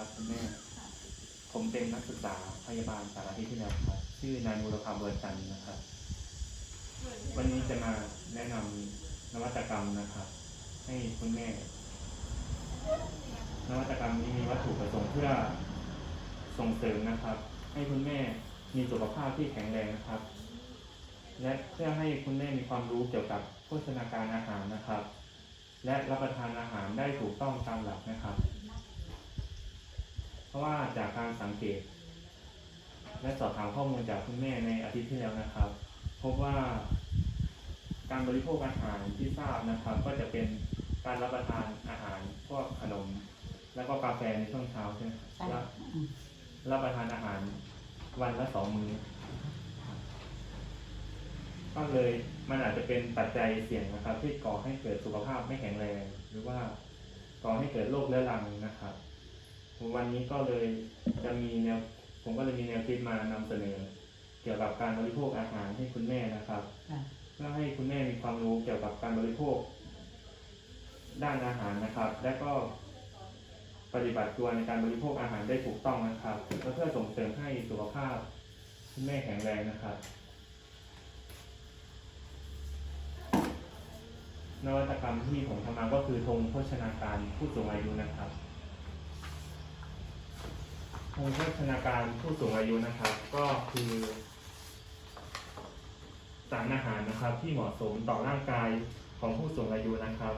ครับคุณแม่ ผมเป็นนักศึกษาพยาบาลสารทิศที่แล้วครับ ชื่อนายมูลคามเบิร์จันนะครับ วันนี้จะมาแนะนำนวัตกรรมนะครับ ให้คุณแม่ นวัตกรรมนี้มีวัตถุประสงค์เพื่อส่งเสริมนะครับ ให้คุณแม่มีสุขภาพที่แข็งแรงนะครับ และเพื่อให้คุณแม่มีความรู้เกี่ยวกับโภชนาการอาหารนะครับ และรับประทานอาหารได้ถูกต้องตามหลักนะครับ ราะว่าจากการสังเกต และสอบถามข้อมูลจากคุณแม่ในอาทิตย์ที่แล้วนะครับ พบว่าการบริโภคอาหารที่ทราบนะครับ ก็จะเป็นการรับประทานอาหารพวกขนม แล้วก็กาแฟในช่วงเช้าใช่ไหมครับใช่รับรับประทานอาหารวันละสองมื้อก็เลยมันอาจจะเป็นปัจจัยเสี่ยงนะครับ ที่ก่อให้เกิดสุขภาพไม่แข็งแรงหรือว่าก่อให้เกิดโรคเรื้อรังนะครับ วันนี้ก็เลยจะมีแนวผมก็เลยมีแนวคิดมานำเสนอ เกี่ยวกับการบริโภคอาหารให้คุณแม่นะครับค่ะเพื่อให้คุณแม่มีความรู้เกี่ยวกับการบริโภค ด้านอาหารนะครับ และก็ปฏิบัติตัวในการบริโภคอาหารได้ถูกต้องนะครับและเพื่อส่งเสริมให้สุขภาพคุณแม่แข็งแรงนะครับ นวัตกรรมที่ผมทำมาก็คือธงโภชนาการผู้สูงอายุนะครับธ งโภชนาการผู้สูงอายุนะครับ ก็คือ สารอาหารนะครับ ที่เหมาะสมต่อร่างกายของผู้สูงอายุนะครับ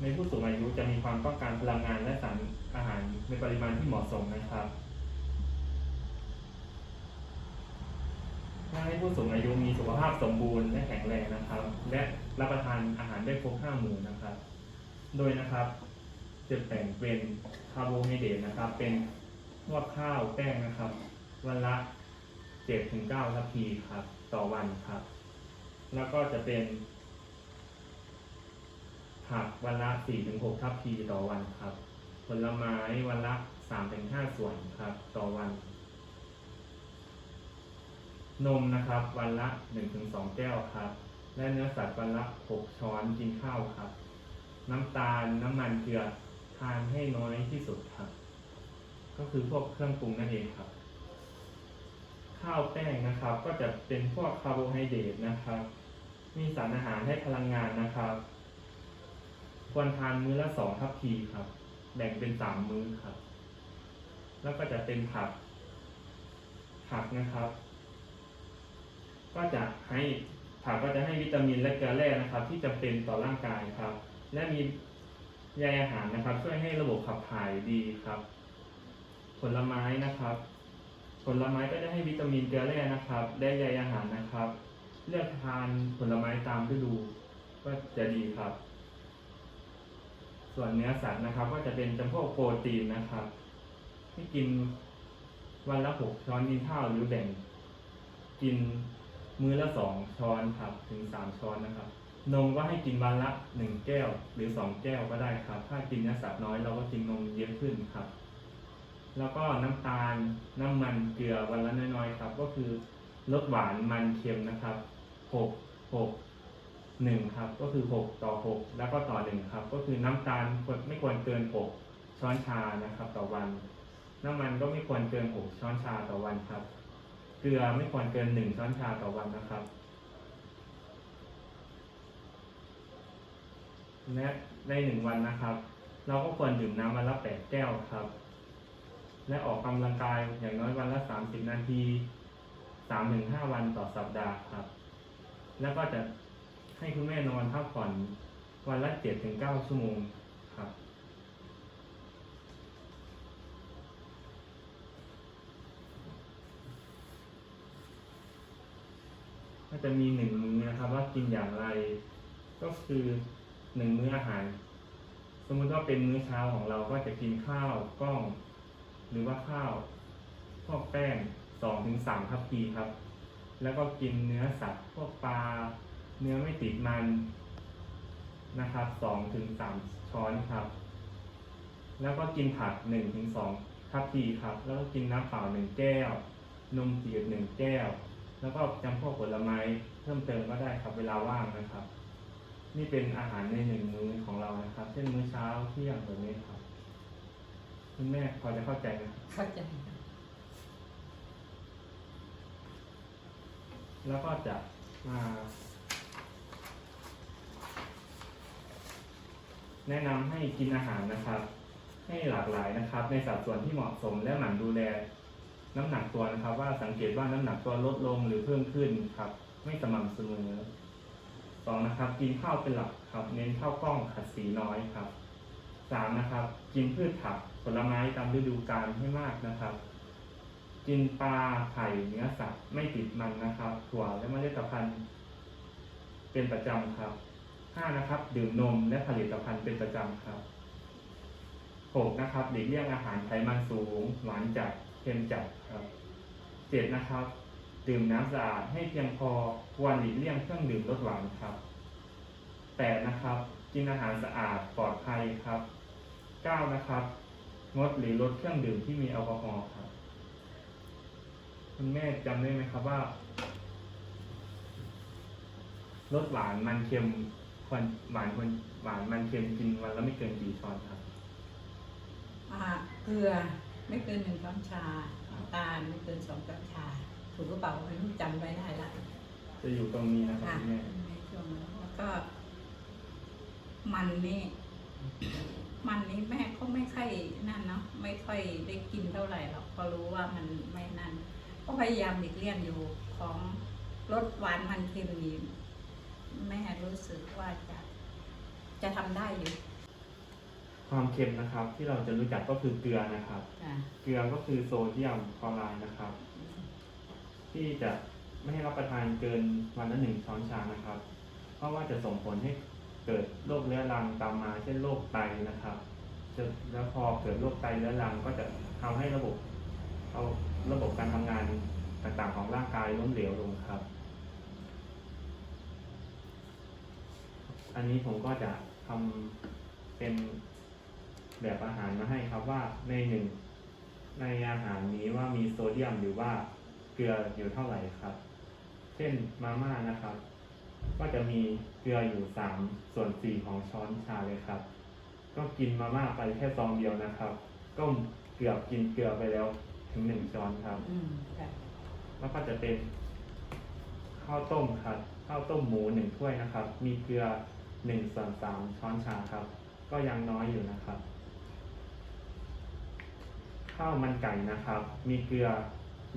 ในผู้สูงอายุจะมีความต้องการพลังงานและสารอาหารในปริมาณที่เหมาะสมนะครับเพื่อให้ผู้สูงอายุมีสุขภาพสมบูรณ์และแข็งแรงนะครับ และรับประทานอาหารได้ครบห้าหมู่นะครับ โดยนะครับจะแบ่งเป็นคาร์โบไฮเดรตนะครับ เป็น พวกข้าวแป้งนะครับ วันละเจ็ดถึงเก้าทัพีครับ ต่อวันครับ แล้วก็จะเป็นผักวันละสี่ถึงหกทัพพีต่อวันครับ ผลไม้วันละสามถึงห้าส่วนครับ ต่อวัน นมนะครับ วันละหนึ่งถึงสองแก้วครับ และเนื้อสัตว์วันละหกช้อนกินข้าวครับ น้ำตาลน้ำมันเกลือทานให้น้อยที่สุดครับ ก็คือพวกเครื่องปรุงนั่นเองครับ ข้าวแป้งนะครับ ก็จะเป็นพวกคาร์โบไฮเดรตนะครับ มีสารอาหารให้พลังงานนะครับ ควรทานมื้อละสองทัพพีครับ แบ่งเป็นสามมื้อครับ แล้วก็จะเป็นผัก ผักนะครับ ก็จะให้ผักก็จะให้วิตามินและเกลือแร่นะครับ ที่จำเป็นต่อร่างกายครับ และมีใยอาหารนะครับ ช่วยให้ระบบขับถ่ายดีครับ ผลไม้นะครับ ผลไม้ก็จะให้วิตามินเกลือแร่นะครับ ได้ใยอาหารนะครับ เลือกทานผลไม้ตามฤดูก็จะดีครับ ส่วนเนื้อสัตว์นะครับ ก็จะเป็นจำพวกโปรตีนนะครับ ที่กินวันละหกช้อนกินข้าวหรือแบ่ง กินมื้อละสองช้อนครับ ถึงสามช้อนนะครับ นมก็ให้กินวันละหนึ่งแก้ว หรือสองแก้วก็ได้ครับ ถ้ากินเนื้อสัตว์น้อยเราก็กินนมเยอะขึ้นครับ แล้วก็น้ำตาลน้ำมันเกลือวันละน้อยๆครับ ก็คือลดหวานมันเค็มนะครับหกหกหนึ่งครับ ก็คือหกต่อหกแล้วก็ต่อหนึ่งครับ ก็คือน้ำตาลควรไม่ควรเกินหกช้อนชานะครับ ต่อวัน น้ำมันก็ไม่ควรเกินหกช้อนชาต่อวันครับ เกลือไม่ควรเกินหนึ่งช้อนชาต่อวันนะครับและในหนึ่งวันนะครับ เราก็ควรดื่มน้ำวันละแปดแก้วครับ และออกกำลังกายอย่างน้อยวันละสามสิบนาทีสามถึงห้าวันต่อสัปดาห์ครับ แล้วก็จะให้คุณแม่นอนพักผ่อนวันละเจ็ดถึงเก้าชั่วโมงครับก็จะมีหนึ่งมื้อนะครับว่ากินอย่างไร ก็คือหนึ่งมื้ออาหาร สมมุติว่าเป็นมื้อเช้าของเราก็จะกินข้าวกล้อง หรือว่าข้าวพวกแป้งสองถึงสามทัพพีครับ แล้วก็กินเนื้อสัตว์พวกปลาเนื้อไม่ติดมันนะครับสองถึงสามช้อนครับ แล้วก็กินผักหนึ่งถึงสองทัพพีครับ แล้วก็กินน้ำเปล่าหนึ่งแก้ว นมจืดหนึ่งแก้ว แล้วก็จำพวกผลไม้เพิ่มเติมก็ได้ครับเวลาว่างนะครับ นี่เป็นอาหารในหนึ่งมื้อของเรานะครับ เช่นมื้อเช้าเที่ยงแบบนี้ครับ คุณแม่พอจะเข้าใจไหมเข้าใจ แล้วก็จะมาแนะนำให้กินอาหารนะครับ ให้หลากหลายนะครับ ในสัดส่วนที่เหมาะสมและหมั่นดูแล น้ำหนักตัวนะครับ ว่าสังเกตว่าน้ำหนักตัวลดลงหรือเพิ่มขึ้นครับ ไม่สม่ำเสมอสองนะครับ กินข้าวเป็นหลักครับ เน้นข้าวกล้องขัดสีน้อยครับ สามนะครับ กินพืชผักผลไม้ตามฤดูกาลให้มากนะครับ กินปลาไข่เนื้อสัตว์ไม่ติดมันนะครับ ถั่วและเมล็ดพันธุ์เป็นประจำครับห้านะครับดื่มนมและผลิตภัณฑ์เป็นประจำครับหกนะครับหลีกเลี่ยงอาหารไขมันสูง หวานจัดเค็มจัดครับเจ็ดนะครับ ดื่มน้ำสะอาดให้เพียงพอควรหลีกเลี่ยงเครื่องดื่มรสหวานครับแปดนะครับกินอาหารสะอาดปลอดภัยครับ เก้านะครับ งดหรือลดเครื่องดื่มที่มีแอลกอฮอล์ครับ คุณแม่จำได้ไหมครับว่ารสหวานมันเค็มควรหวานควรหวานมันเค็มกินวันละไม่เกินกี่ช้อนครับ อ่าเกลือไม่เกินหนึ่งช้อนชาน้ำตาลไม่เกินสองช้อนชา ถูกหรือเปล่าไม่รู้จำไว้ได้ละจะอยู่ตรงนี้นะครับค่ะคุณแม่ ในช่วงนั้นแล้วก็ มันนี่ มันนี่แม่ก็ไม่ค่อยนั่นเนาะไม่ค่อยได้กินเท่าไหร่หรอกเพราะรู้ว่ามันไม่นั่นก็พยายามหลีกเลี่ยงอยู่ของรสหวานมันเค็มนี่แม่รู้สึกว่าจะจะทำได้อยู่ ความเค็มนะครับ ที่เราจะรู้จักก็คือเกลือนะครับค่ะเกลือก็คือโซเดียมคลอไรด์นะครับ ที่จะไม่ให้รับประทานเกินวันละหนึ่งช้อนชานะครับ เพราะว่าจะส่งผลให้ เกิดโรคเรื้อรังตามมาเช่นโรคไตนะครับแล้วพอเกิดโรคไตเรื้อรังก็จะทำให้ระบบเอาระบบการทำงานต่างๆของร่างกายล้มเหลวลงครับ อันนี้ผมก็จะทำเป็นแบบอาหารมาให้ครับว่าในหนึ่งในอาหารนี้ว่ามีโซเดียมหรือว่าเกลืออยู่เท่าไหร่ครับ เช่นมาม่านะครับ ก็จะมีเกลืออยู่สามส่วนสี่ของช้อนชาเลยครับ ก็กินมาม่าไปแค่ซองเดียวนะครับ ก็เกือบกินเกลือไปแล้วถึงหนึ่งช้อนครับ อืมค่ะแล้วก็จะเป็นข้าวต้มครับ ข้าวต้มหมูหนึ่งถ้วยนะครับ มีเกลือหนึ่งส่วนสามช้อนชาครับ ก็ยังน้อยอยู่นะครับ ข้าวมันไก่นะครับ มีเกลือ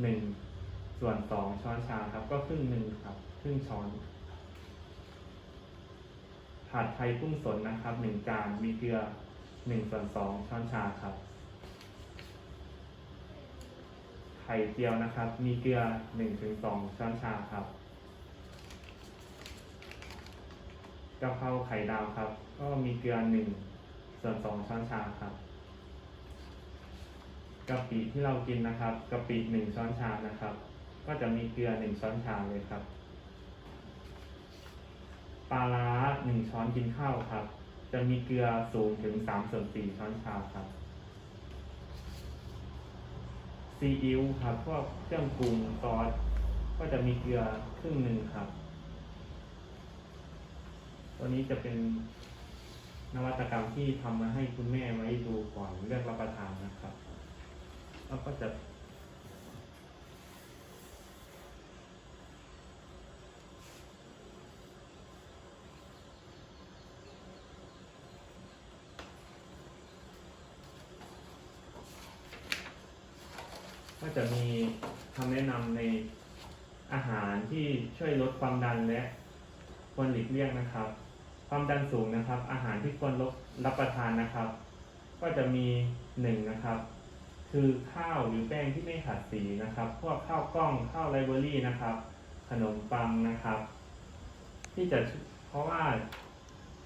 หนึ่งส่วนสองช้อนชาครับ ก็ครึ่งหนึ่งครับ ครึ่งช้อน ผัดไทยกุ้งสดนะครับหนึ่งจานมีเกลือหนึ่งส่วนสองช้อนชาครับ ไข่เจียวนะครับ มีเกลือหนึ่งถึงสองช้อนชาครับกะเพราไข่ดาวครับ ก็มีเกลือหนึ่งส่วนสองช้อนชาครับกะปิที่เรากินนะครับกะปิหนึ่งช้อนชานะครับ ก็จะมีเกลือหนึ่งช้อนชาเลยครับ ปลาร้าหนึ่งช้อนกินข้าวครับ จะมีเกลือสูงถึงสามส่วนสี่ช้อนชาครับซีอิ๊วครับพวกเครื่องปรุงซอสก็จะมีเกลือครึ่งหนึ่งครับ ตัวนี้จะเป็นนวัตกรรมที่ทำมาให้คุณแม่ไว้ดูก่อนเลือกรับประทานนะครับ แล้วก็จะ ก็จะมีคำแนะนำในอาหารที่ช่วยลดความดันและควรหลีกเลี่ยงนะครับ ความดันสูงนะครับ อาหารที่ควรลดรับประทานนะครับ ก็จะมีหนึ่งนะครับ คือข้าวหรือแป้งที่ไม่ขัดสีนะครับ พวกข้าวกล้องข้าวไรเบอรี่นะครับ ขนมปังนะครับ ที่จะเพราะว่า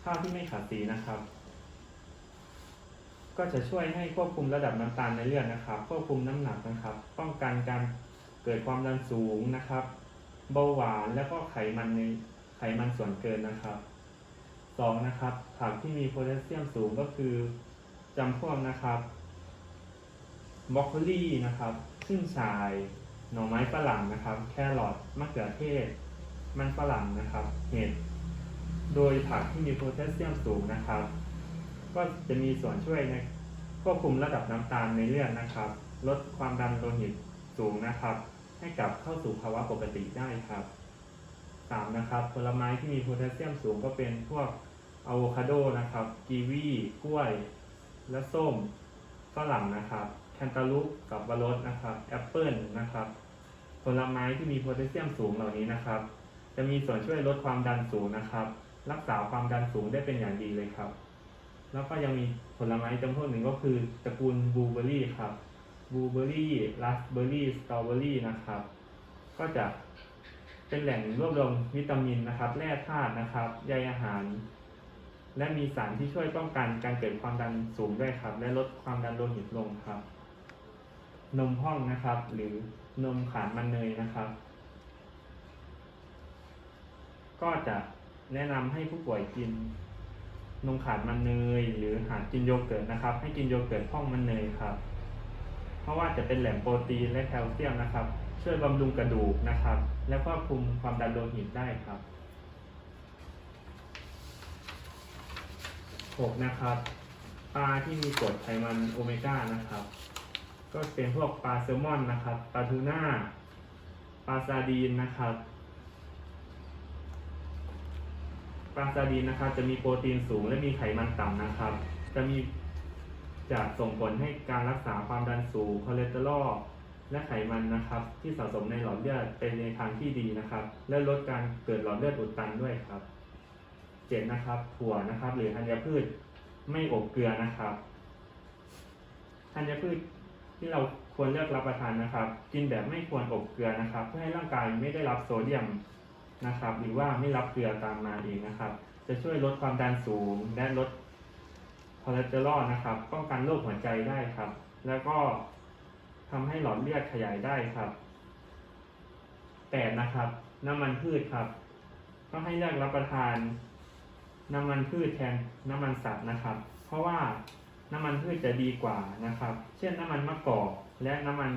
ข้าวที่ไม่ขัดสีนะครับ ก็จะช่วยให้ควบคุมระดับน้ำตาลในเลือดนะครับ ควบคุมน้ำหนักนะครับ ป้องกันการเกิดความดันสูงนะครับ เบาหวานแล้วก็ไขมันในไขมันส่วนเกินนะครับสองนะครับผักที่มีโพแทสเซียมสูงก็คือจำพวกนะครับบรอกโคลีนะครับขึ้นชายหน่อไม้ฝรั่งนะครับ แครอทมะเขือเทศ มันฝรั่งนะครับ เห็ดโดยผักที่มีโพแทสเซียมสูงนะครับ ก็จะมีส่วนช่วยในควบคุมระดับน้ำตาลในเลือดนะครับ ลดความดันโลหิตสูงนะครับ ให้กลับเข้าสู่ภาวะปกติได้ครับสามนะครับ ผลไม้ที่มีโพแทสเซียมสูงก็เป็นพวกอะโวคาโดนะครับกีวีกล้วย และส้มฝรั่งนะครับแคนตาลูปกับวรสนะครับแอปเปิลนะครับ ผลไม้ที่มีโพแทสเซียมสูงเหล่านี้นะครับ จะมีส่วนช่วยลดความดันสูงนะครับ รักษาความดันสูงได้เป็นอย่างดีเลยครับ แล้วก็ยังมีผลไม้จำพวกหนึ่งก็คือตระกูลบลูเบอรี่ครับบลูเบอรี่ราสเบอร์รี่สตรอเบอรี่นะครับ ก็จะเป็นแหล่งรวบรวมวิตามินนะครับ แร่ธาตุนะครับใยอาหาร และมีสารที่ช่วยป้องกันการเกิดความดันสูงด้วยครับ และลดความดันโลหิตลงครับ นมห้องนะครับ หรือนมขานมันเนยนะครับ ก็จะแนะนำให้ผู้ป่วยกิน นมขาดมันเนยหรือหากกินโยเกิร์ตนะครับ ให้กินโยเกิร์ตห้องมันเนยครับ เพราะว่าจะเป็นแหล่งโปรตีนและแคลเซียมนะครับ ช่วยบำรุงกระดูกนะครับ และควบคุมความดันโลหิตได้ครับ 6 นะครับปลาที่มีกรดไขมันโอเมก้านะครับ ก็เป็นพวกปลาแซลมอนนะครับปลาทูน่าปลาซาดีนนะครับ ปลาซาดีนนะครับ จะมีโปรตีนสูงและมีไขมันต่ำนะครับ จะมีจะส่งผลให้การรักษาความดันสูงคอเลสเตอรอลและไขมันนะครับ ที่สะสมในหลอดเลือดเป็นในทางที่ดีนะครับ และลดการเกิดหลอดเลือดอุดตันด้วยครับเจ็ดนะครับถั่วนะครับ หรือธัญพืชไม่อบเกลือนะครับธัญพืชที่เราควรเลือกรับประทานนะครับ กินแบบไม่ควรอบเกลือนะครับ เพื่อให้ร่างกายไม่ได้รับโซเดียม นะครับ หรือว่าไม่รับเกลือตามมาเองนะครับ จะช่วยลดความดันสูงและลดคอเลสเตอรอลนะครับ ป้องกันโรคหัวใจได้ครับ แล้วก็ทำให้หลอดเลือดขยายได้ครับแปดนะครับ น้ำมันพืชครับ ก็ให้เลือกรับประทาน น้ำมันพืชแทนน้ำมันสัตว์นะครับ เพราะว่าน้ำมันพืชจะดีกว่านะครับ เช่นน้ำมันมะกอกและน้ำมัน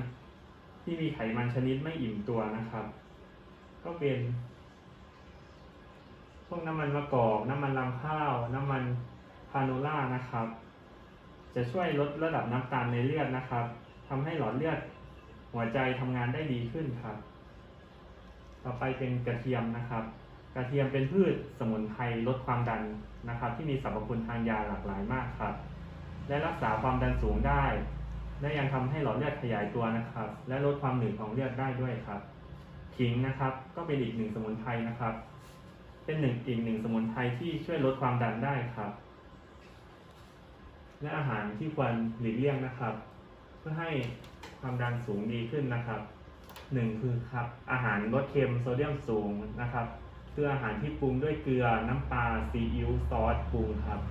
ที่มีไขมันชนิดไม่อิ่มตัวนะครับ ก็เป็น พวกน้ำมันมะกอกน้ำมันรำข้าว น้ำมันพาโนล่านะครับ จะช่วยลดระดับน้ำตาลในเลือดนะครับทำให้หลอดเลือดหัวใจทำงานได้ดีขึ้นครับ ต่อไปเป็นกระเทียมนะครับ กระเทียมเป็นพืชสมุนไพรลดความดันนะครับ ที่มีสรรพคุณทางยาหลากหลายมากครับ และรักษาความดันสูงได้ และยังทำให้หลอดเลือดขยายตัวนะครับ และลดความหนืดของเลือดได้ด้วยครับขิงนะครับ ก็เป็นอีกหนึ่งสมุนไพรนะครับ เป็นหนึ่งอีกหนึ่งสมุนไพรที่ช่วยลดความดันได้ครับ และอาหารที่ควรหลีกเลี่ยงนะครับ เพื่อให้ความดันสูงดีขึ้นนะครับหนึ่งคือครับอาหารรสเค็มโซเดียมสูงนะครับคืออาหารที่ปรุงด้วยเกลือน้ำปลาซีอิ๊วซอสปรุงครับ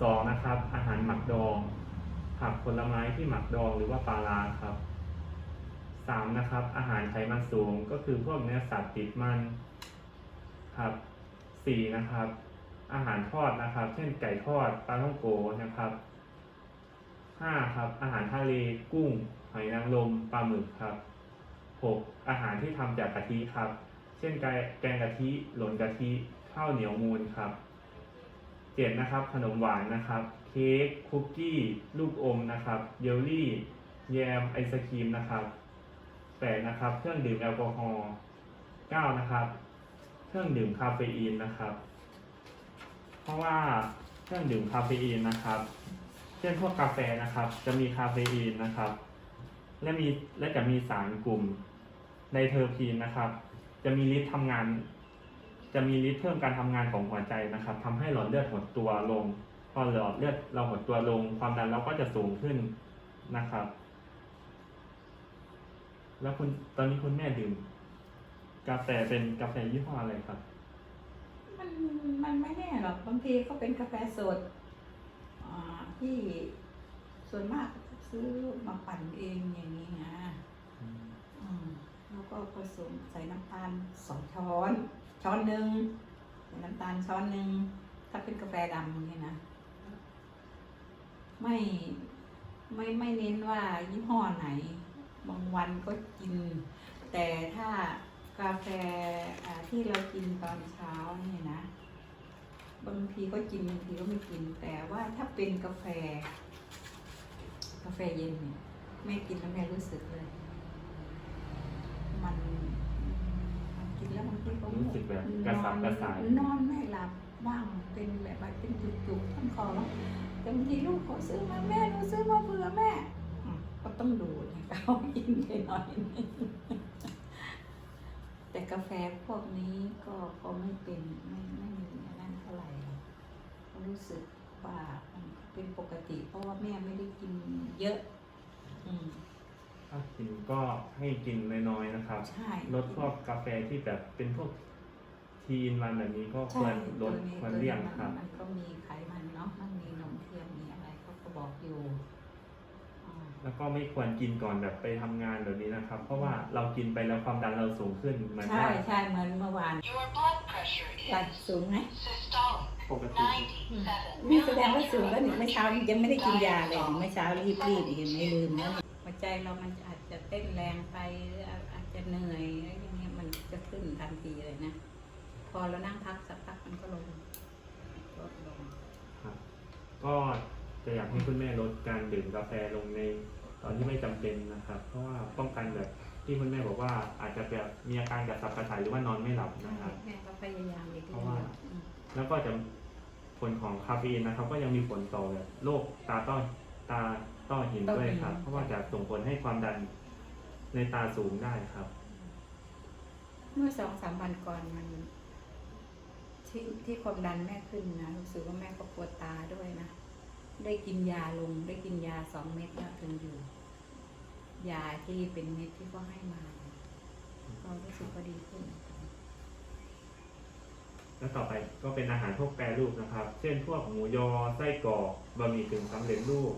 สองนะครับ อาหารหมักดองผักผลไม้ที่หมักดองหรือว่าปลาร้าครับสามนะครับ อาหารไขมันสูงก็คือพวกเนื้อสัตว์ติดมัน ครับสี่นะครับ อาหารทอดนะครับ เช่นไก่ทอดปลาท่องโกนะครับห้าครับ อาหารทะเลกุ้งหอยนางรมปลาหมึกครับหกอาหารที่ทำจากกะทิครับ เช่นแกงกะทิหล่นกะทิข้าวเหนียวมูนครับเจ็ดนะครับ ขนมหวานนะครับ เค้กคุกกี้ ลูกอมนะครับเยลลี่ แยมไอศครีมนะครับแปดนะครับ เครื่องดื่มแอลกอฮอล์เก้านะครับ เครื่องดื่มคาเฟอีนนะครับ เพราะว่าเครื่องดื่มคาเฟอีนนะครับ เช่นพวกกาแฟนะครับ จะมีคาเฟอีนนะครับ และมีและจะมีสารกลุ่มไนเทอร์พีนนะครับ จะมีฤทธิ์ทำงาน จะมีฤทธิ์เพิ่มการทำงานของหัวใจนะครับทำให้หลอดเลือดหดตัวลง พอหลอดเลือดเราหดตัวลง ความดันเราก็จะสูงขึ้นนะครับ แล้วคุณตอนนี้คุณแม่ดื่ม กาแฟเป็นกาแฟยี่ห้ออะไรครับ มันมันไม่แน่หรอกบางทีก็เป็นกาแฟสดอ่าที่ส่วนมากซื้อมาปั่นเองอย่างนี้นะอืมแล้วก็ผสมใส่น้ำตาลสองช้อน ช้อนหนึ่งใส่น้ำตาลช้อนหนึ่งถ้าเป็นกาแฟดำอย่างนี้นะไม่ไม่ไม่เน้นว่ายี่ห้อไหน บางวันก็กิน แต่ถ้า กาแฟอ่าที่เรากินตอนเช้านี่นะ บางทีก็กินบางทีก็ไม่กิน แต่ว่าถ้าเป็นกาแฟแฟเย็นเนี่ยแม่กินแล้วแม่รู้สึกเลย มันมันกินแล้วมันก็รู้สึกแบบกระสับกระส่ายนอนไม่หลับบ้างเป็นแบบว่าเป็นจุกๆต้นคอแล้วแต่บางทีลูกเขาซื้อมาแม่หนูซื้อมาเผื่อแม่อืมก็ต้องดูนะเขากินไปหน่อยนึง แต่กาแฟพวกนี้ก็ก็ไม่เป็นไม่ไม่มีอันนั้นเท่าไหร่หรอกก็รู้สึกว่ามันเป็นปกติ เพราะว่าแม่ไม่ได้กินเยอะ อืมถ้ากินก็ให้กินน้อยๆนะครับ ใช่ลดพวกกาแฟที่แบบเป็นพวกทีอินวันแบบนี้ก็คใช่วรลดตัวนี้ควรตัวนี้เลี่ยงมันครับ มันก็มีไขมันเนาะมันมีนมเทียมมีอะไรเขาก็บอกอยู่อ่า แล้วก็ไม่ควรกินก่อนแบบไปทำงานแบบนี้นะครับ เพราะว่าเรากินไปแล้วความดันเราสูงขึ้นเหมือนใช่ว่าใช่เหมือนเมื่อวาน Your blood pressure ตัด is สูงไหม systolic ปกติ97นี่แสดงว่าสูงแล้วนี่เมื่อเช้ายังไม่ได้กินยาเลยนี่เมื่อเช้ารีบรีบๆอีกไม่ลืมนะหัวใจเรามันอาจจะเต้นแรงไปหรืออาจจะเหนื่อยอะไรอย่างเงี้ยมันจะขึ้นทันทีเลยนะ พอเรานั่งพักสักพักมันก็ลงลดลงครับก็ จะอยากให้คุณแม่ลดการดื่มกาแฟลงในตอนที่ไม่จำเป็นนะครับ เพราะว่าป้องกันแบบที่คุณแม่บอกว่าอาจจะแบบมีอาการกระสับกระส่ายหรือว่านอนไม่หลับนะครับแม่ก็พยายามอีกเพราะว่าแล้วก็จะผลของคาเฟอีนนะครับ ก็ยังมีผลต่อแบบโรคตาต้อตาต้อหินด้วยครับ เพราะว่าจะส่งผลให้ความดันในตาสูงได้ครับ เมื่อสองสามวันก่อนมันที่ที่ความดันแม่ขึ้นนะรู้สึกว่าแม่ก็ปวดตาด้วยนะ ได้กินยาลงได้กินยาสองเม็ดแล้วถึงอยู่ ยาที่เป็นเม็ดที่เขาให้มาเนี่ยก็รู้สึกว่าดีขึ้น แล้วต่อไปก็เป็นอาหารพวกแปรรูปนะครับ เช่นพวกหมูยอไส้กรอกบะหมี่กึ่งสำเร็จรูป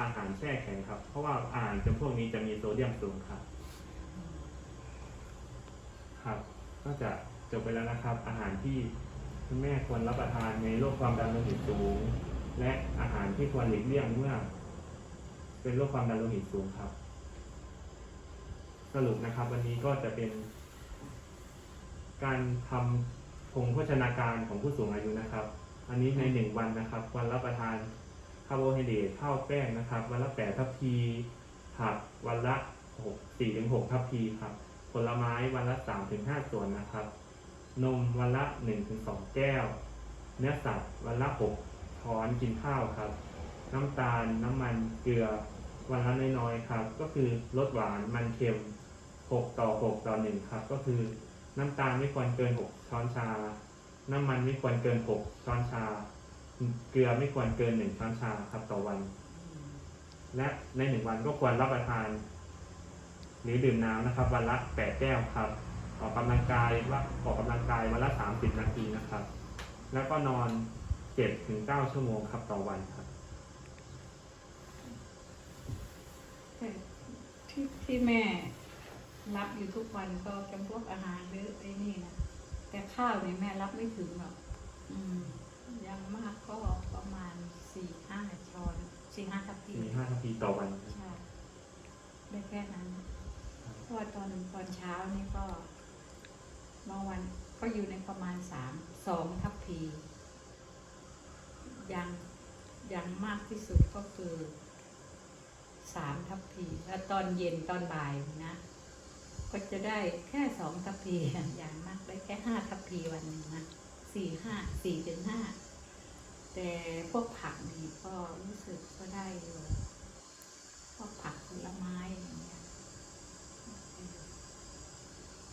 อาหารแช่แข็งครับ เพราะว่าอาหารจำพวกนี้จะมีโซเดียมสูงครับ ครับก็จะจบไปแล้วนะครับ อาหารที่คุณแม่ควรรับประทานในโรคความดันโลหิตสูง และอาหารที่ควรหลีกเลี่ยงเมื่อ เป็นโรคความดันโลหิตสูงครับ สรุปนะครับ วันนี้ก็จะเป็น การทำพงโภชนาการของผู้สูงอายุนะครับ อันนี้ในหนึ่งวันนะครับควรรับประทานคาร์โบไฮเดรตข้าวแป้งนะครับ วันละแปดทัพพีผักวันละหกสี่ถึงหกทัพพีครับ ผลไม้วันละสามถึงห้าส่วนนะครับ นมวันละหนึ่งถึงสองแก้ว เนื้อสัตว์วันละหก ช้อนกินข้าวครับ น้ำตาลน้ำมันเกลือวันละน้อยๆครับ ก็คือลดหวานมันเค็มหกต่อหกต่อหนึ่งครับ ก็คือน้ำตาลไม่ควรเกินหกช้อนชา น้ำมันไม่ควรเกินหกช้อนชา เกลือไม่ควรเกินหนึ่งช้อนชาครับต่อวัน และในหนึ่งวันก็ควรรับประทาน หรือดื่มน้ำนะครับ วันละแปดแก้วครับ ออกกำลังกายว่าออกกำลังกายวันละสามสิบนาทีนะครับ แล้วก็นอน เจ็ดถึงเก้าชั่วโมงครับต่อวันครับ ที่ที่แม่รับอยู่ทุกวันก็จำพวกอาหารหรือไอ้นี่นะแต่ข้าวเนี่ยแม่รับไม่ถึงหรอกอืมอยังมากก็ประมาณสี่ห้าช้อนสี่ห้าทัพพีมีห้านาทีต่อวันครับใช่ได้แค่นั้นเพราะว่าตอนตอนเช้านี่ก็บางวันก็อยู่ในประมาณสามสองทัพพี ยังยังมากที่สุดก็คือสามทัพพีแล้วตอนเย็นตอนบ่ายนะ ก็จะได้แค่สองทัพพีอย่างมากได้แค่ห้าทัพพีวันหนึ่งนะสี่ห้าสี่ถึงห้าแต่พวกผักนี่ก็รู้สึกก็ได้อยู่พวกผักผลไม้อย่างเงี้ย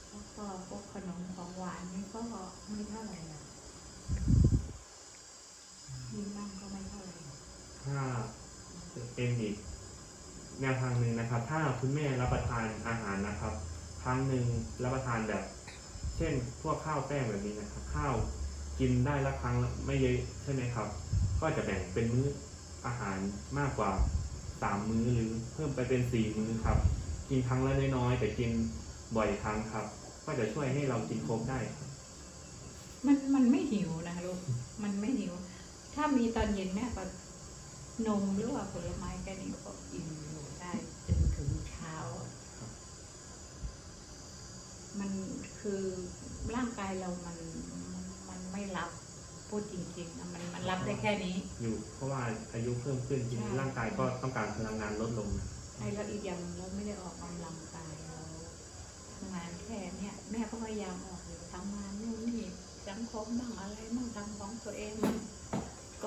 แล้วก็พวกขนมของหวานนี่ก็ไม่เท่าไหร่หร อกมีบ้างก็ไม่เท่าไหร่หรอกถ้าเป็นอีกแนวทางหนึ่งนะครับ ถ้าคุณแม่รับประทานอาหารนะครับ ครั้งหนึ่งรับประทานแบบ เช่น พวกข้าวแป้งแบบนี้นะครับ ข้าวกินได้ละครั้งละไม่เยอะใช่ไหมครับ ก็จะแบ่งเป็นมื้ออาหารมากกว่าสามมื้อหรือเพิ่มไปเป็นสี่มื้อครับ กินครั้งละน้อยๆแต่กินบ่อยครั้งครับ ก็จะช่วยให้เรากินครบได้ครับมันมันไม่หิวนะลูก มันไม่หิว ถ้ามีตอนเย็นแม่ก็นมหรือว่าผลไม้แค่นี้ก็กินอยู่ได้จนถึงเช้าอะมันคือร่างกายเรามันมันไม่รับพูดจริงๆนะมันมันรับได้แค่นี้ยอยู่ เพราะว่าอายุเพิ่มขึ้นทีนี้ใช่ร่างกายก็ต้องการพลังงานลดลงนะไอ้แล้วอีกอย่างเราไม่ได้ออกกำลังกายเราทำงานแค่เนี่ย แม่ก็พยายามออกอยู่ทำงานนู่นนี่สังคมบ้างอะไรบ้างทำของตัวเองบ้าง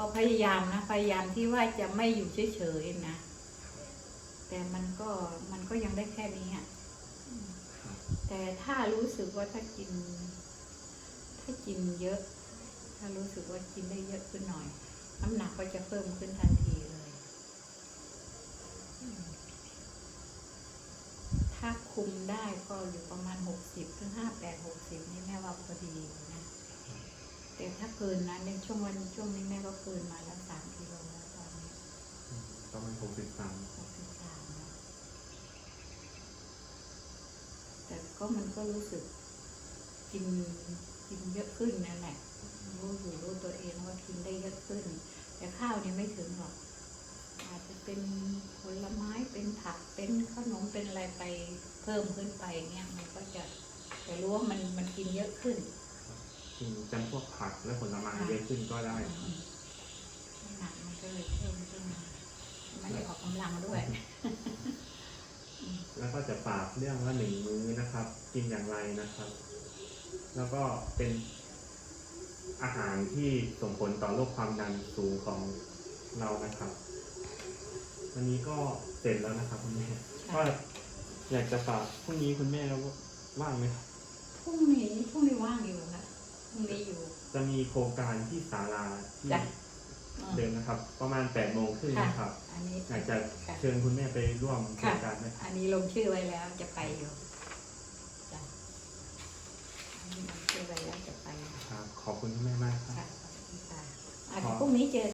ก็พยายามนะ พยายามที่ว่าจะไม่อยู่เฉยๆนะ แต่มันก็มันก็ยังได้แค่นี้อะแต่ถ้ารู้สึกว่าถ้ากิน ถ้ากินเยอะ ถ้ารู้สึกว่ากินได้เยอะขึ้นหน่อย น้ำหนักก็จะเพิ่มขึ้นทันทีเลย ถ้าคุมได้ก็อยู่ประมาณหกสิบถึงห้าแปดหกสิบนี่แม่ว่าพอดีนะ แต่ถ้าเกินนะในช่วงวันช่วงนี้แม่ก็เกินมาแล้วสามกิโลแล้วตอนนี้อืมประมาณหกสิบสามหกสิบสามแล้วแต่ก็มันก็รู้สึกกินกินเยอะขึ้นนั่นแหละรู้อยู่รู้ตัวเองว่ากินได้เยอะขึ้น แต่ข้าวนี่ไม่ถึงหรอก อาจจะเป็นผลไม้เป็นผักเป็นขนมเป็นอะไรไปเพิ่มขึ้นไปเนี่ยมันก็จะจะรู้ว่ามันมันกินเยอะขึ้น กินจำพวกผักและผลไม้เยอะขึ้นก็ได้ครับน้ำหนักมันก็เลยเพิ่มขึ้นมาไม่ได้ออกกำลังด้วยแล้วก็จะฝากเรื่องว่าหนึ่งมื้อนะครับ กินอย่างไรนะครับ แล้วก็เป็นอาหารที่ส่งผลต่อโรคความดันสูงของเรานะครับ วันนี้ก็เสร็จแล้วนะครับคุณแม่ค่ะก็อยากจะฝากพรุ่งนี้คุณแม่ว่างไหมครับพรุ่งนี้พรุ่งนี้ว่างอยู่ค่ะ พรุ่งนี้อยู่ จะมีโครงการที่ศาลาที่จ้ะ อืม เดิมนะครับ ประมาณแปดโมงครึ่งค่ะ นะครับอันนี้ อยากจะค่ะ เชิญคุณแม่ไปร่วมโครงการไหมครับอันนี้ลงชื่อไว้แล้วจะไปอยู่จ้ะอันนี้ลงชื่อไว้แล้วจะไปครับขอบคุณคุณแม่มากครับ ค่ะขอบคุณค่ะอะเดี๋ยวพรุ่งนี้เจอ